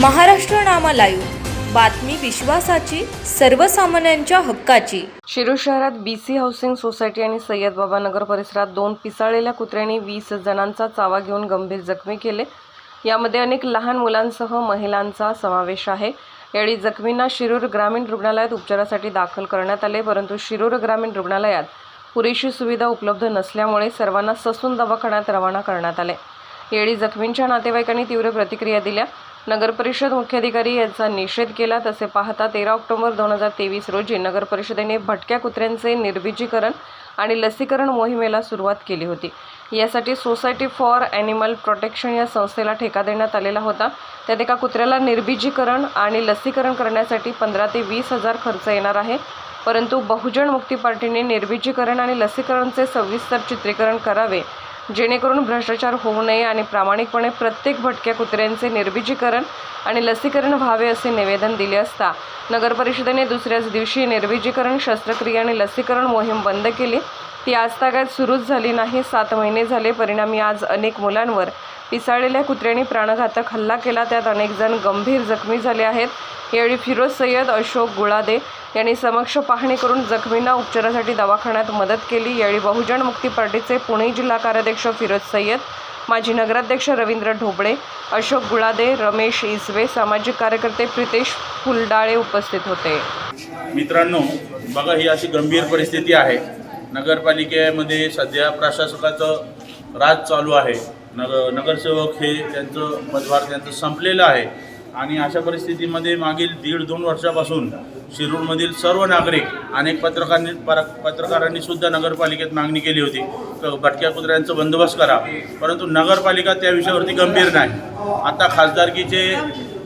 महाराष्ट्र नामा live बातमी विश्वासाची सर्वसामान्यांच्या हक्काची. शिरूर शहरात बी सी हाऊसिंग सोसायटी आणि सय्यद बाबा नगर परिसरात दोन पिसाळलेल्या कुत्र्यांनी वीस जणांचा चावा घेऊन गंभीर जखमी केले. यामध्ये अनेक लहान मुलांसह महिलांचा समावेश आहे. यावेळी जखमींना शिरूर ग्रामीण रुग्णालयात उपचारासाठी दाखल करण्यात आले परंतु शिरूर ग्रामीण रुग्णालयात पुरेशी सुविधा उपलब्ध नसल्यामुळे सर्वांना ससून दवाखान्यात रवाना करण्यात आले. यावेळी जखमींच्या नातेवाईकांनी तीव्र प्रतिक्रिया दिल्या. नगरपरिषद मुख्याधिकारी यांचा निषेध केला. तसे पाहता तेरा ऑक्टोबर दोन हजार तेवीस रोजी नगरपरिषदेने भटक्या कुत्र्यांचे निर्बीजीकरण आणि लसीकरण मोहिमेला सुरुवात केली होती. यासाठी सोसायटी फॉर ॲनिमल प्रोटेक्शन या संस्थेला ठेका देण्यात आलेला होता. त्यात एका कुत्र्याला निर्बीजीकरण आणि लसीकरण करण्यासाठी पंधरा ते वीस हजार खर्च येणार आहे. परंतु बहुजन मुक्ती पार्टीने निर्बीजीकरण आणि लसीकरणचे सविस्तर चित्रीकरण करावे जेणेकरून भ्रष्टाचार होऊ नये आणि प्रामाणिकपणे प्रत्येक भटक्या कुत्र्यांचे निर्बीजीकरण आणि लसीकरण व्हावे असे निवेदन दिले असता नगरपरिषदेने दुसऱ्याच दिवशी निर्बीजीकरण शस्त्रक्रिया आणि लसीकरण मोहीम बंद केली. ती आजतागायत सुरूच झाली नाही. सात महिने झाले. परिणामी आज अनेक मुलांवर पिसाळलेल्या कुत्र्यांनी प्राणघातक हल्ला केला. त्यात अनेक जण गंभीर जखमी झाले आहेत. यावेळी फिरोज सय्यद अशोक गुळादे यांनी समक्ष पाहणी करून जखमींना उपचारासाठी दवाखान्यात मदत केली. यावेळी बहुजन मुक्ती पार्टीचे पुणे जिल्हा कार्याध्यक्ष फिरोज सय्यद माजी नगराध्यक्ष रवींद्र ढोबळे अशोक गुळादे रमेश इसवे सामाजिक कार्यकर्ते प्रितेश फुलडाळे उपस्थित होते. मित्रांनो बघा ही अशी गंभीर परिस्थिती आहे. नगरपालिकेमध्ये सध्या प्रशासकाचं राज चालू आहे. नग नगरसेवक हे त्यांचं पदभार त्यांचं संपलेलं आहे. आणि अशा परिस्थितीमध्ये मागील दीड दोन वर्षापासून शिरूरमधील सर्व नागरिक अनेक पत्रकारांनी पर पत्रकारांनी सुद्धा नगरपालिकेत मागणी केली होती. तर भटक्या कुत्र्यांचा बंदोबस्त करा. परंतु नगरपालिका त्या विषयावरती गंभीर नाही. आता खासदारकीचे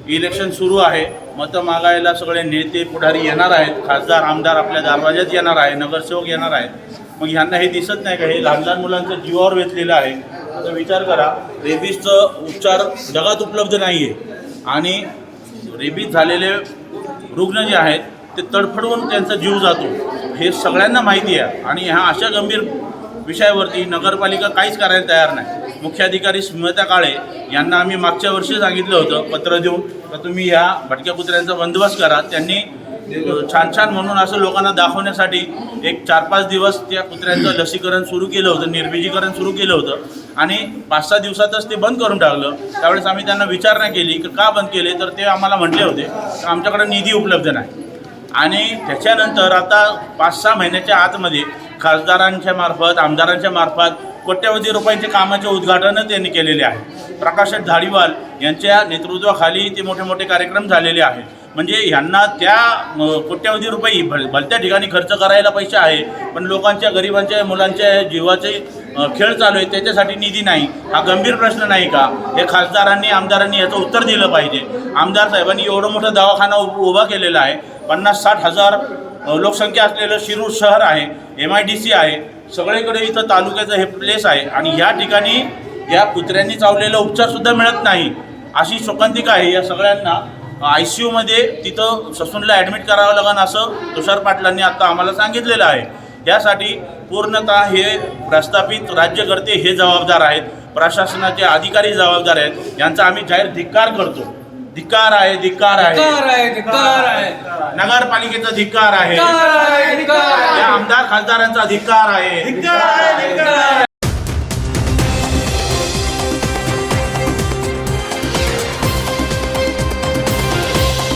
इलेक्शन सुरू आहे. मतं मागायला सगळे नेते पुढारी येणार आहेत. खासदार आमदार आपल्या दरवाज्यात येणार आहे नगरसेवक येणार आहेत. मग ह्यांना हे दिसत नाही का? हे लहान लहान मुलांचं जीवावर वेचलेलं आहे. आता विचार करा रेबीजचं उपचार जगात उपलब्ध नाही आहे आणि रेबीज झालेले रुग्ण जे आहेत ते तडफडवून त्यांचा जीव जातो. हे सगळ्यांना माहिती आहे. आणि ह्या अशा गंभीर विषयावरती नगरपालिका काहीच करायला तयार नाही. मुख्याधिकारी स्मृता काळे यांना आम्ही मागच्या वर्षी सांगितलं होतं पत्र देऊन. तर तुम्ही ह्या भटक्या कुत्र्यांचा बंदोबस्त करा. त्यांनी छान छान म्हणून असं लोकांना दाखवण्यासाठी एक चार पाच दिवस त्या कुत्र्यांचं लसीकरण सुरू केलं होतं निर्बीजीकरण सुरू केलं होतं. आणि पाच सहा दिवसातच ते बंद करून टाकलं. त्यावेळेस आम्ही त्यांना विचारणा केली की का बंद केले? तर ते आम्हाला म्हटले होते की आमच्याकडे निधी उपलब्ध नाही. आणि त्याच्यानंतर आता पाच सहा महिन्याच्या आतमध्ये खासदारांच्या मार्फत आमदारांच्या मार्फत कोट्यवधी रुपयांचे कामाचे उद्घाटनं त्यांनी केलेले आहे. प्रकाश धाडीवाल यांच्या नेतृत्वाखाली ते मोठे मोठे कार्यक्रम झालेले आहेत. म्हणजे ह्यांना त्या कोट्यावधी कोट्यवधी रुपये भलत्या ठिकाणी खर्च करायला पैसे आहे पण लोकांच्या गरिबांच्या मुलांच्या जीवाचे खेळ चालू आहे त्याच्यासाठी निधी नाही. हा गंभीर प्रश्न नाही का? हे खासदारांनी आमदारांनी याचं उत्तर दिलं पाहिजे. आमदार साहेबांनी एवढं मोठं दवाखाना उभा केलेला आहे. पन्नास साठ हजार लोकसंख्या असलेलं शिरूर शहर आहे एम आय डी सी आहे. सगळीकडे इथं तालुक्याचं हे प्लेस आहे. आणि ह्या ठिकाणी या कुत्र्यांनी चावलेला उपचारसुद्धा मिळत नाही. अशी शोकांतिका आहे या सगळ्यांना. आय सी यूमध्ये तिथं ससूनला ॲडमिट करावं लागेल असं तुषार पाटलांनी आता आम्हाला सांगितलेलं आहे. यासाठी पूर्णतः हे प्रस्थापित राज्यकर्ते हे जबाबदार आहेत. प्रशासनाचे अधिकारी जबाबदार आहेत. यांचा आम्ही जाहीर धिक्कार करतो. धिक्कार आहे धिक्कार आहे. नगरपालिकेचा धिक्कार आहे. आमदार खासदारांचा धिक्कार आहे.